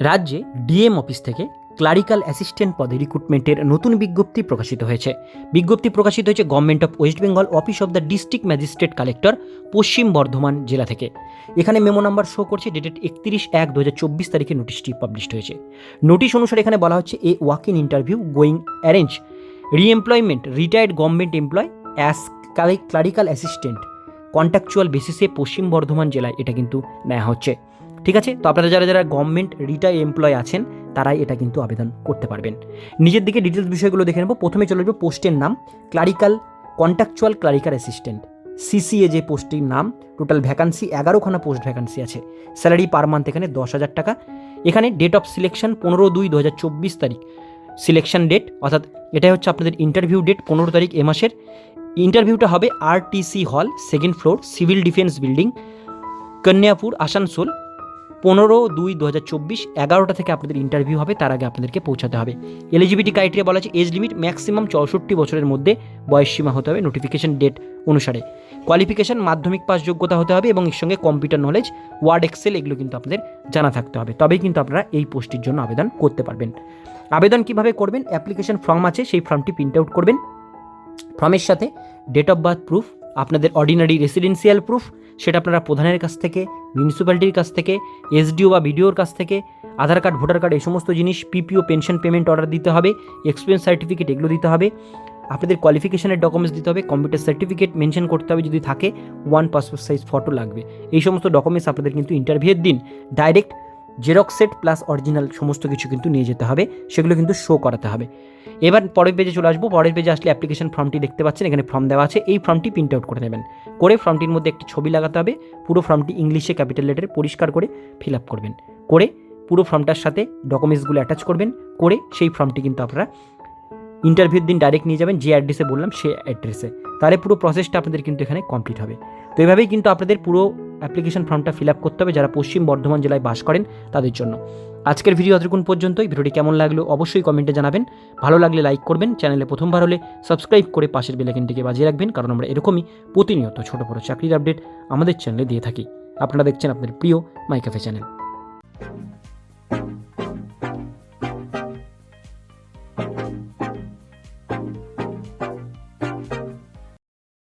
রাজ্যে DM office থেকে clerical assistant পদে রিক্রুটমেন্টের নতুন বিজ্ঞপ্তি প্রকাশিত হয়েছে। বিজ্ঞপ্তি প্রকাশিত হয়েছে government of West Bengal office of the district magistrate collector, Paschim Bardhaman জেলা থেকে। এখানে মেমো নাম্বার শো করছে, ডেটেড একত্রিশ এক দু হাজার চব্বিশ তারিখে নোটিশটি পাবলিশড হয়েছে। নোটিশ অনুসারে এখানে বলা হচ্ছে, a walk in interview going arrange. Reemployment, retired government employ as clerical assistant. Contractual বেসিসে পশ্চিম বর্ধমান জেলায় এটা কিন্তু নেওয়া হচ্ছে। ঠিক আছে? তো আপনারা যারা যারা গভর্নমেন্ট রিটায়ার এমপ্লয় আছেন, তারাই এটা কিন্তু আবেদন করতে পারবেন। নিজের দিকে ডিটেলস বিষয়গুলো দেখে নেব। প্রথমে চলে যাব পোস্টের নাম। Clerical contractual clerical assistant CCA যে পোস্টটির নাম টোটাল ভ্যাকান্সি এগারোখানা পোস্ট ভ্যাকান্সি আছে। স্যালারি পার মান্থ এখানে দশ হাজার টাকা। এখানে ডেট অফ সিলেকশন পনেরো দুই দু হাজার চব্বিশ তারিখ। সিলেকশন ডেট অর্থাৎ এটাই হচ্ছে আপনাদের ইন্টারভিউ ডেট পনেরো তারিখ এ মাসের। ইন্টারভিউটা হবে RTC hall second floor civil defence building Kanyapur, Asansol. পনেরো দুই দু হাজার চব্বিশ এগারোটা থেকে আপনাদের ইন্টারভিউ হবে, তার আগে আপনাদেরকে পৌঁছাতে হবে। এলিজিবিলিটি ক্রাইটেরিয়া বলা আছে এজ লিমিট ম্যাক্সিমাম চৌষট্টি বছরের মধ্যে বয়স সীমা হতে হবে নোটিফিকেশন ডেট অনুসারে। কোয়ালিফিকেশান মাধ্যমিক পাস যোগ্যতা হতে হবে এবং এর সঙ্গে কম্পিউটার নলেজ ওয়ার্ড এক্সেল এগুলো কিন্তু আপনাদের জানা থাকতে হবে। তবেই কিন্তু আপনারা এই পোস্টটির জন্য আবেদন করতে পারবেন। আবেদন কীভাবে করবেন? অ্যাপ্লিকেশন ফর্ম আছে, সেই ফর্মটি প্রিন্ট আউট করবেন। ফর্মের সাথে ডেট অফ বার্থ প্রুফ আপনাদের অর্ডিনারি রেসিডেন্সিয়াল প্রুফ সেটা আপনারা প্রধানের কাছ থেকে মিউনিসিপ্যালিটির কাছ থেকে এসডিও বা বিডিওর কাছ থেকে, আধার কার্ড ভোটার কার্ড এই সমস্ত জিনিস পিপিও পেনশন পেমেন্ট অর্ডার দিতে হবে এক্সপিরিয়েন্স সার্টিফিকেট এগুলো দিতে হবে, আপনাদের কোয়ালিফিকেশনের ডকুমেন্টস দিতে হবে কম্পিউটার সার্টিফিকেট মেনশন করতে হবে যদি থাকে ওয়ান পাসপোর্ট সাইজ ফটো লাগবে। এই সমস্ত ডকুমেন্টস আপনাদের কিন্তু ইন্টারভিউয়ের দিন। Direct xerox set plus original সমস্ত কিছু কিন্তু নিয়ে যেতে হবে, সেগুলো কিন্তু শো করাতে হবে। এবার পরের পেজে চলে আসব, পরের পেজে আসলে অ্যাপ্লিকেশন ফর্মটি দেখতে পাচ্ছেন, এখানে ফর্ম দেওয়া আছে, এই ফর্মটি প্রিন্ট আউট করে নেবেন। করে ফর্মটির মধ্যে একটি ছবি লাগাতে হবে, পুরো ফর্মটি ইংলিশে ক্যাপিটাল লেটারে পরিষ্কার করে ফিল আপ করবেন। করে পুরো ফর্মটার সাথে ডকুমেন্টসগুলো অ্যাটাচ করবেন, করে সেই ফর্মটি কিন্তু আপনারা ইন্টারভিউর দিন ডাইরেক্ট নিয়ে যাবেন যে অ্যাড্রেসে বললাম সে অ্যাড্রেসে তাহলে পুরো প্রসেসটা আপনাদের কিন্তু এখানে কমপ্লিট হবে। তো এভাবেই কিন্তু আপনাদের পুরো অ্যাপ্লিকেশন ফর্মটা ফিল আপ করতে হবে যারা পশ্চিম বর্ধমান জেলায় বাস করেন তাদের জন্য। আজকের ভিডিও অতক্ষণ পর্যন্ত এই ভিডিওটি কেমন লাগল অবশ্যই কমেন্টে জানাবেন। ভালো লাগলে লাইক করবেন। চ্যানেলে প্রথমবার হলে সাবস্ক্রাইব করে পাশের বেলাইকনটিকে বাজিয়ে রাখবেন। কারণ আমরা এরকমই প্রতিনিয়ত ছোটো বড়ো চাকরির আপডেট আমাদের চ্যানেলে দিয়ে থাকি। আপনারা দেখছেন আপনাদের প্রিয় মাইকাফে চ্যানেল Thank you.